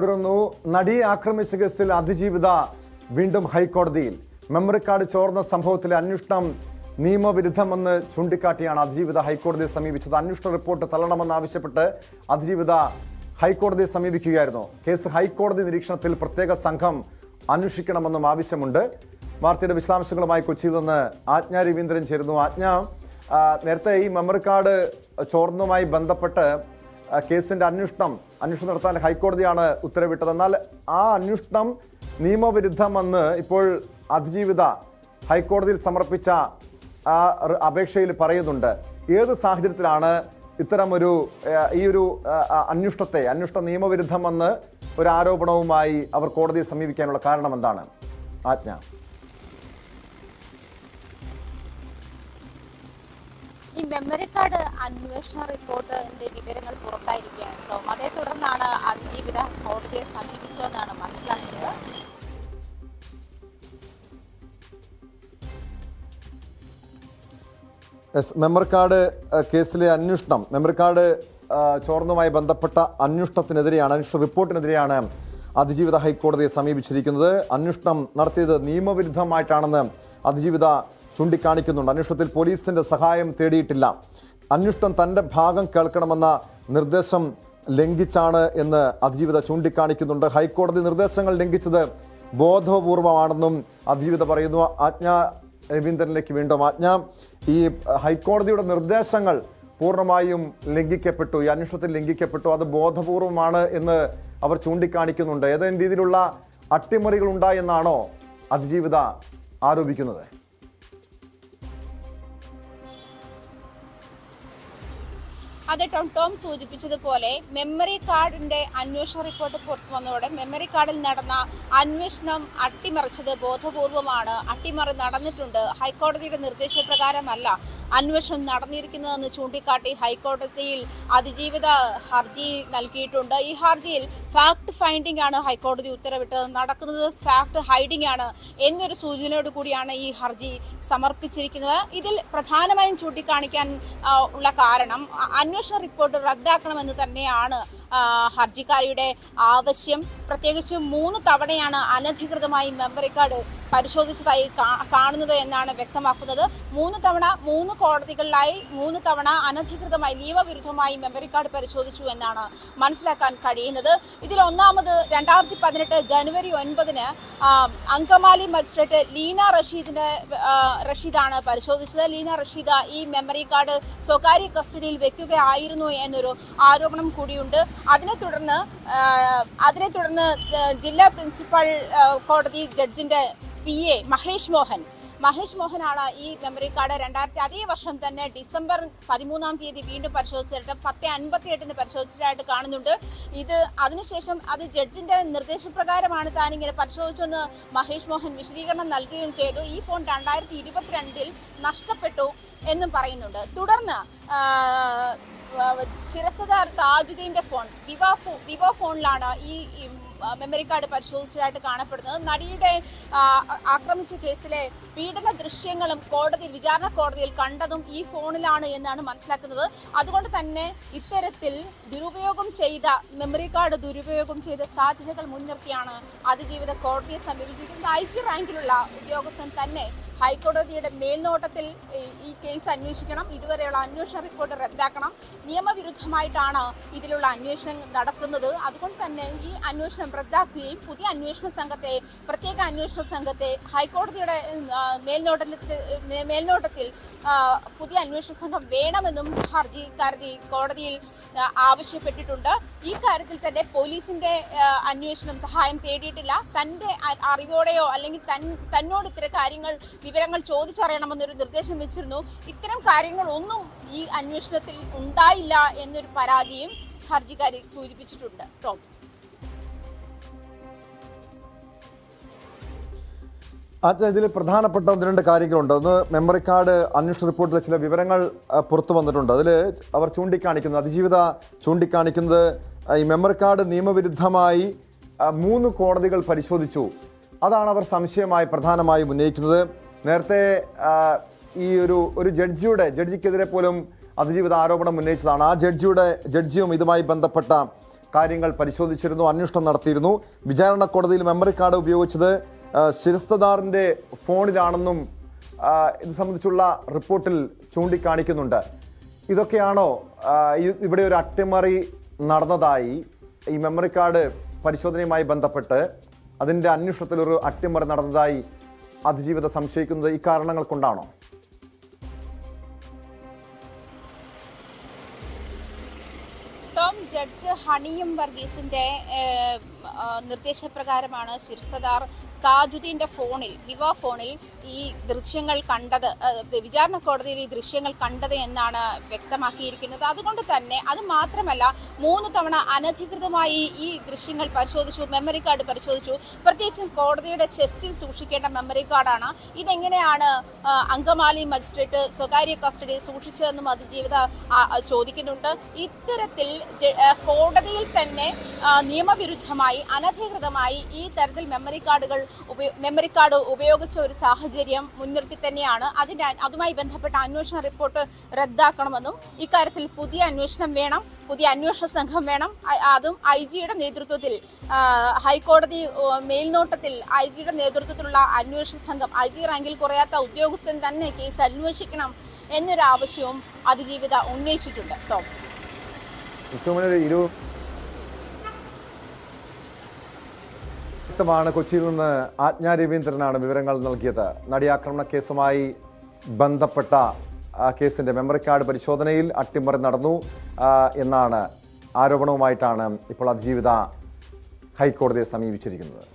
തുടർന്നു നടിയെ ആക്രമിച്ച കേസിൽ അതിജീവിത വീണ്ടും ഹൈക്കോടതിയിൽ. മെമ്മറി കാർഡ് ചോർന്ന സംഭവത്തിലെ അന്വേഷണം നിയമവിരുദ്ധമെന്ന് ചൂണ്ടിക്കാട്ടിയാണ് അതിജീവിത ഹൈക്കോടതിയെ സമീപിച്ചത്. അന്വേഷണ റിപ്പോർട്ട് തള്ളണമെന്നാവശ്യപ്പെട്ട് അതിജീവിത ഹൈക്കോടതിയെ സമീപിക്കുകയായിരുന്നു. കേസ് ഹൈക്കോടതി നിരീക്ഷണത്തിൽ പ്രത്യേക സംഘം അന്വേഷിക്കണമെന്നും ആവശ്യമുണ്ട്. വാർത്തയുടെ വിശദാംശങ്ങളുമായി കൊച്ചിയിൽ നിന്ന് ആജ്ഞ രവീന്ദ്രൻ ചേരുന്നു. ആജ്ഞ നേരത്തെ ഈ മെമ്മറി കാർഡ് ചോർന്നതുമായി ബന്ധപ്പെട്ട് കേസിന്റെ അന്വേഷണം അന്വേഷണം നടത്താൻ ഹൈക്കോടതിയാണ് ഉത്തരവിട്ടത്. എന്നാൽ ആ അന്വേഷണം നിയമവിരുദ്ധമെന്ന് ഇപ്പോൾ അതിജീവിത ഹൈക്കോടതിയിൽ സമർപ്പിച്ച അപേക്ഷയിൽ പറയുന്നുണ്ട്. ഏത് സാഹചര്യത്തിലാണ് ഇത്തരമൊരു ഈ ഒരു അന്വേഷണത്തെ അന്വേഷണം നിയമവിരുദ്ധമെന്ന് ഒരു ആരോപണവുമായി അവർ കോടതിയെ സമീപിക്കാനുള്ള കാരണം എന്താണ് ആജ്ഞ. ഈ മെമ്മറി കാർഡ് അന്വേഷണ റിപ്പോർട്ടിന്റെ വിവരങ്ങൾ പുറത്തായിരിക്കുകയാണ് കേട്ടോ അതേ തുടർന്നാണ് അതിജീവിത കോടതിയെ സമീപിച്ചതെന്നാണ് മനസ്സിലാക്കിയത് എസ് മെമ്മറി കാർഡ് കേസിലെ അന്വേഷണം മെമ്മറി കാർഡ് ചോർന്നുമായി ബന്ധപ്പെട്ട അന്വേഷണത്തിനെതിരെയാണ് അന്വേഷണ റിപ്പോർട്ടിനെതിരെയാണ് അതിജീവിത ഹൈക്കോടതിയെ സമീപിച്ചിരിക്കുന്നത്. അന്വേഷണം നടത്തിയത് നിയമവിരുദ്ധമായിട്ടാണെന്ന് അതിജീവിത ചൂണ്ടിക്കാണിക്കുന്നുണ്ട്. അന്വേഷണത്തിൽ പോലീസിന്റെ സഹായം തേടിയിട്ടില്ല. അന്വേഷണം തന്റെ ഭാഗം കേൾക്കണമെന്ന നിർദ്ദേശം ലംഘിച്ചാണ് എന്ന് അതിജീവിത ചൂണ്ടിക്കാണിക്കുന്നുണ്ട്. ഹൈക്കോടതി നിർദ്ദേശങ്ങൾ ലംഘിച്ചത് ബോധപൂർവമാണെന്നും അതിജീവിത പറയുന്നു. ആജ്ഞ രവീന്ദ്രനിലേക്ക് വീണ്ടും ആജ്ഞ. ഈ ഹൈക്കോടതിയുടെ നിർദ്ദേശങ്ങൾ പൂർണമായും ലംഘിക്കപ്പെട്ടു. ഈ അന്വേഷണത്തിൽ ലംഘിക്കപ്പെട്ടു. അത് ബോധപൂർവമാണ് എന്ന് അവർ ചൂണ്ടിക്കാണിക്കുന്നുണ്ട്. ഏതെങ്കിലും രീതിയിലുള്ള അട്ടിമറികൾ ഉണ്ടായെന്നാണോ അതിജീവിത ആരോപിക്കുന്നത്? അത് ടോം ടോം സൂചിപ്പിച്ചതുപോലെ മെമ്മറി കാർഡിന്റെ അന്വേഷണ റിപ്പോർട്ട് പുറത്തു വന്നതോടെ മെമ്മറി കാർഡിൽ നടന്ന അന്വേഷണം അട്ടിമറിച്ചത് ബോധപൂർവമാണ്. അട്ടിമറി നടന്നിട്ടുണ്ട്. ഹൈക്കോടതിയുടെ നിർദ്ദേശപ്രകാരമല്ല. അന്വേഷണം നടന്നിരിക്കുന്നതെന്ന് ചൂണ്ടിക്കാട്ടി ഹൈക്കോടതിയിൽ അതിജീവിത ഹർജി നൽകിയിട്ടുണ്ട്. ഈ ഹർജിയിൽ ഫാക്ട് ഫൈൻഡിംഗ് ആണ് ഹൈക്കോടതി ഉത്തരവിട്ടത്. നടക്കുന്നത് ഫാക്ട് ഹൈഡിംഗ് ആണ് എന്നൊരു സൂചനയോട് കൂടിയാണ് ഈ ഹർജി സമർപ്പിച്ചിരിക്കുന്നത്. ഇതിൽ പ്രധാനമായും ചൂണ്ടിക്കാണിക്കാൻ ഉള്ള കാരണം അന്വേഷണ റിപ്പോർട്ട് റദ്ദാക്കണമെന്ന് തന്നെയാണ് ഹർജിക്കാരിയുടെ ആവശ്യം. പ്രത്യേകിച്ച് മൂന്ന് തവണയാണ് അനധികൃതമായി മെമ്മറി കാർഡ് പരിശോധിച്ചതായി കാണുന്നത് എന്നാണ് വ്യക്തമാക്കുന്നത്. മൂന്ന് തവണ മൂന്ന് കോടതികളിലായി മൂന്ന് തവണ അനധികൃതമായി നിയമവിരുദ്ധമായി മെമ്മറി കാർഡ് പരിശോധിച്ചു എന്നാണ് മനസ്സിലാക്കാൻ കഴിയുന്നത്. ഇതിൽ ഒന്നാമത് രണ്ടായിരത്തി പതിനെട്ട് ജനുവരി ഒൻപതിന് അങ്കമാലി മജിസ്ട്രേറ്റ് ലീന റഷീദിന്റെ റഷീദാണ് പരിശോധിച്ചത്. ലീന റഷീദ ഈ മെമ്മറി കാർഡ് സ്വകാര്യ കസ്റ്റഡിയിൽ വെക്കുകയായിരുന്നു എന്നൊരു ആരോപണം കൂടിയുണ്ട്. അതിനെ തുടർന്ന് അതിനെ തുടർന്ന് ജില്ലാ പ്രിൻസിപ്പൽ കോടതി ജഡ്ജിന്റെ പി എ മഹേഷ് മോഹൻ. മഹേഷ് മോഹനാണ് ഈ മെമ്മറി കാർഡ് രണ്ടായിരത്തി അതേ വർഷം തന്നെ ഡിസംബർ പതിമൂന്നാം തീയതി വീണ്ടും പരിശോധിച്ചിട്ട് പത്ത് അൻപത്തി എട്ടിന് പരിശോധിച്ചതായിട്ട് കാണുന്നുണ്ട്. ഇത് അതിനുശേഷം അത് ജഡ്ജിന്റെ നിർദ്ദേശപ്രകാരമാണ് താൻ ഇങ്ങനെ പരിശോധിച്ചെന്ന് മഹേഷ് മോഹൻ വിശദീകരണം നൽകുകയും ചെയ്തു. ഈ ഫോൺ രണ്ടായിരത്തി ഇരുപത്തിരണ്ടിൽ നഷ്ടപ്പെട്ടു എന്നും പറയുന്നുണ്ട്. തുടർന്ന് ശിരസ്തദാർ താജുദ്ദീന്റെ ഫോൺ. വിവോ ഫോ വിവാ ഫോണിലാണ് ഈ, മെമ്മറി കാർഡ് പരിശോധിച്ചതായിട്ട് കാണപ്പെടുന്നത്. നടിയുടെ ആക്രമിച്ച കേസിലെ പീഡന ദൃശ്യങ്ങളും കോടതി വിചാരണ കോടതിയിൽ കണ്ടതും ഈ ഫോണിലാണ് എന്നാണ് മനസ്സിലാക്കുന്നത്. അതുകൊണ്ട് തന്നെ ഇത്തരത്തിൽ ദുരുപയോഗം ചെയ്ത മെമ്മറി കാർഡ് ദുരുപയോഗം ചെയ്ത സാധ്യതകൾ മുൻനിർത്തിയാണ് അതിജീവിത കോടതിയെ സമീപിച്ചിരിക്കുന്നത്. ഐ ജി റാങ്കിലുള്ള ഉദ്യോഗസ്ഥൻ തന്നെ ഹൈക്കോടതിയുടെ മേൽനോട്ടത്തിൽ ഈ- കേസ് അന്വേഷിക്കണം. ഇതുവരെയുള്ള അന്വേഷണ റിപ്പോർട്ട് റദ്ദാക്കണം. നിയമവിരുദ്ധമായിട്ടാണ് ഇതിലുള്ള അന്വേഷണം നടക്കുന്നത്. അതുകൊണ്ട് തന്നെ ഈ അന്വേഷണം റദ്ദാക്കുകയും പുതിയ അന്വേഷണ സംഘത്തെ പ്രത്യേക അന്വേഷണ സംഘത്തെ ഹൈക്കോടതിയുടെ മേൽനോട്ടത്തിൽ മേൽനോട്ടത്തിൽ പുതിയ അന്വേഷണ സംഘം വേണമെന്നും ഹർജിക്കാരതി കോടതിയിൽ ആവശ്യപ്പെട്ടിട്ടുണ്ട്. ഈ കാര്യത്തിൽ തന്നെ പോലീസിന്റെ അന്വേഷണം സഹായം തേടിയിട്ടില്ല. തന്റെ അറിവോടെയോ അല്ലെങ്കിൽ തന്നോട് ഇത്തരം കാര്യങ്ങൾ വിവരങ്ങൾ ചോദിച്ചറിയണമെന്നൊരു നിർദ്ദേശം വെച്ചിരുന്നു. ഇത്തരം കാര്യങ്ങളൊന്നും ഈ അന്വേഷണത്തിൽ ഉണ്ടായില്ല എന്നൊരു പരാതിയും ഹർജിക്കാരി സൂചിപ്പിച്ചിട്ടുണ്ട്. ടോം. ആദ്യ ഇതിൽ പ്രധാനപ്പെട്ട ഒന്ന് രണ്ട് കാര്യങ്ങളുണ്ട്. ഒന്ന് മെമ്മറി കാർഡ് അന്വേഷണ റിപ്പോർട്ടിലെ ചില വിവരങ്ങൾ പുറത്തു വന്നിട്ടുണ്ട്. അതിൽ അവർ ചൂണ്ടിക്കാണിക്കുന്നത് അതിജീവിത ചൂണ്ടിക്കാണിക്കുന്നത് ഈ മെമ്മറി കാർഡ് നിയമവിരുദ്ധമായി മൂന്ന് കോടതികൾ പരിശോധിച്ചു. അതാണ് അവർ സംശയമായി പ്രധാനമായും ഉന്നയിക്കുന്നത്. നേരത്തെ ഈ ഒരു ഒരു ജഡ്ജിയുടെ ജഡ്ജിക്കെതിരെ പോലും അതിജീവിത ആരോപണം ഉന്നയിച്ചതാണ്. ആ ജഡ്ജിയുടെ ജഡ്ജിയും ഇതുമായി ബന്ധപ്പെട്ട കാര്യങ്ങൾ പരിശോധിച്ചിരുന്നു അന്വേഷണം നടത്തിയിരുന്നു. വിചാരണ കോടതിയിൽ മെമ്മറി കാർഡ് ഉപയോഗിച്ചത് ശിരസ്തദാറിന്റെ ഫോണിലാണെന്നും ഇത് സംബന്ധിച്ചുള്ള റിപ്പോർട്ടിൽ ചൂണ്ടിക്കാണിക്കുന്നുണ്ട്. ഇതൊക്കെയാണോ ഇവിടെ ഒരു അട്ടിമറി നടന്നതായി ഈ മെമ്മറി കാർഡ് പരിശോധനയുമായി ബന്ധപ്പെട്ട് അതിന്റെ അന്വേഷണത്തിൽ ഒരു അട്ടിമറി നടന്നതായി അതിജീവിത സംശയിക്കുന്നത് ഈ കാരണങ്ങൾ കൊണ്ടാണോ? ജഡ്ജ് ഹണിയും വർഗീസിന്റെ നിർദ്ദേശപ്രകാരമാണ് ശിർസദാർ താജുദ്ദീന്റെ ഫോണിൽ വിവോ ഫോണിൽ ഈ ദൃശ്യങ്ങൾ കണ്ടത് വിചാരണ കോടതിയിൽ ഈ ദൃശ്യങ്ങൾ കണ്ടത് എന്നാണ് വ്യക്തമാക്കിയിരിക്കുന്നത്. അതുകൊണ്ട് തന്നെ അത് മാത്രമല്ല മൂന്ന് തവണ അനധികൃതമായി ഈ ദൃശ്യങ്ങൾ പരിശോധിച്ചു മെമ്മറി കാർഡ് പരിശോധിച്ചു. പ്രത്യേകിച്ചും കോടതിയുടെ ചെസ്റ്റിൽ സൂക്ഷിക്കേണ്ട മെമ്മറി കാർഡാണ് ഇതെങ്ങനെയാണ് അങ്കമാലി മജിസ്ട്രേറ്റ് സ്വകാര്യ കസ്റ്റഡിയിൽ സൂക്ഷിച്ചതെന്നും അതിജീവിത ചോദിക്കുന്നുണ്ട്. ഇത്തരത്തിൽ കോടതിയിൽ തന്നെ ആ, നിയമവിരുദ്ധമായി അനധികൃതമായി ഈ തരത്തിൽ മെമ്മറി കാർഡുകൾ മെമ്മറി കാർഡ് ഉപയോഗിച്ച ഒരു സാഹചര്യം മുൻനിർത്തി തന്നെയാണ്. അതിന്റെ അതുമായി ബന്ധപ്പെട്ട അന്വേഷണ റിപ്പോർട്ട് റദ്ദാക്കണമെന്നും ഇക്കാര്യത്തിൽ പുതിയ അന്വേഷണം വേണം പുതിയ അന്വേഷണ സംഘം വേണം. അതും ഐ ജിയുടെ നേതൃത്വത്തിൽ ഹൈക്കോടതി മേൽനോട്ടത്തിൽ ഐ ജിയുടെ നേതൃത്വത്തിലുള്ള അന്വേഷണ സംഘം ഐ ജി റാങ്കിൽ കുറയാത്ത ഉദ്യോഗസ്ഥൻ തന്നെ കേസ് അന്വേഷിക്കണം എന്നൊരു ആവശ്യവും അതിജീവിത ഉന്നയിച്ചിട്ടുണ്ട്. ടോം. വ്യക്തമാണ്. കൊച്ചിയിൽ നിന്ന് ആജ്ഞാ രവീന്ദ്രനാണ് വിവരങ്ങൾ നൽകിയത്. നടിയാക്രമണ കേസുമായി ബന്ധപ്പെട്ട കേസിന്റെ മെമ്മറി കാർഡ് പരിശോധനയിൽ അട്ടിമറി നടന്നു എന്നാണ് ആരോപണവുമായിട്ടാണ് ഇപ്പോൾ അതിജീവിത ഹൈക്കോടതിയെ സമീപിച്ചിരിക്കുന്നത്.